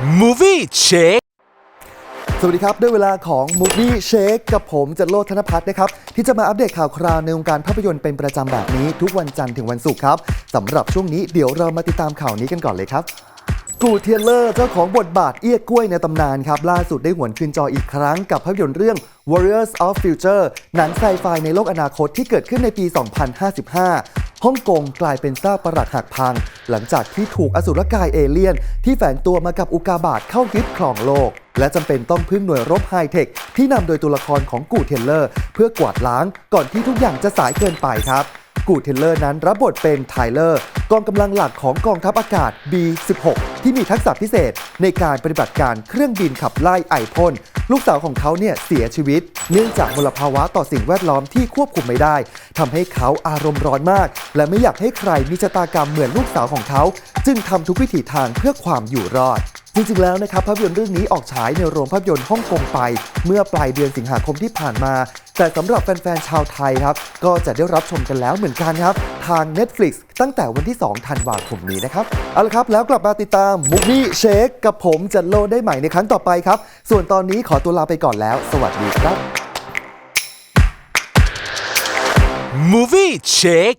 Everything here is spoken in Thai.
Movie Check สวัสดีครับ ด้วยเวลาของ Movie Shake กับผมจันโลธนพัฒน์นะครับ ที่จะมาอัปเดตข่าวคราวในวงการภาพยนตร์เป็นประจำแบบนี้ทุกวันจันทร์ถึงวันศุกร์ครับสำหรับช่วงนี้เดี๋ยวเรามาติดตามข่าวนี้กันก่อนเลยครับกูเทียเลอร์เจ้าของบทบาทเอี้ยกล้วยในตำนานครับ ล่าสุดได้หวนคืนจออีกครั้งกับภาพยนตร์เรื่อง Warriors of Future หนังไซไฟในโลกอนาคตที่เกิดขึ้นในปี 2055 ฮ่องกงกลายเป็นซากปรักหักพัง หลังจากที่ถูกอสุรกายเอเลี่ยน ที่แฝงตัวมากับอุกาบาตเข้ายึดครองโลก และจำเป็นต้องพึ่งหน่วยรบไฮเทค ที่นำโดยตัวละครของกูเทนเลอร์ เพื่อกวาดล้างก่อนที่ทุกอย่างจะสายเกินไปครับ กูเทเลอร์นั้นรับบทเป็นไทเลอร์ กองกำลังหลักของกองทัพอากาศ B16 ที่มีทักษะพิเศษในการปฏิบัติการเครื่องบินขับไล่ไอพ่นลูกสาวของเขาเนี่ยเสียชีวิต เนื่องจากมลภาวะต่อสิ่งแวดล้อมที่ควบคุมไม่ได้ทำให้เขาอารมณ์ร้อนมาก และไม่อยากให้ใครมีชะตากรรมเหมือนลูกสาวของเขา จึงทำทุกวิถีทางเพื่อความอยู่รอด จริงๆแล้วนะครับภาพยนตร์เรื่องนี้ออกฉายในโรงภาพยนตร์ฮ่องกงไป เมื่อปลายเดือนสิงหาคมที่ผ่านมา แต่สำหรับแฟนๆชาวไทยครับ ก็จะได้รับชมกันแล้วเหมือนกันครับ ทาง Netflix ตั้งแต่วันที่ 2 ธันวาคมนี้นะครับ เอาละครับ แล้วกลับมาติดตาม Movie Shake กับผมจันโลได้ใหม่ในครั้งต่อไปครับ ส่วนตอนนี้ขอตัวลาไปก่อนแล้ว สวัสดีครับ Movie Check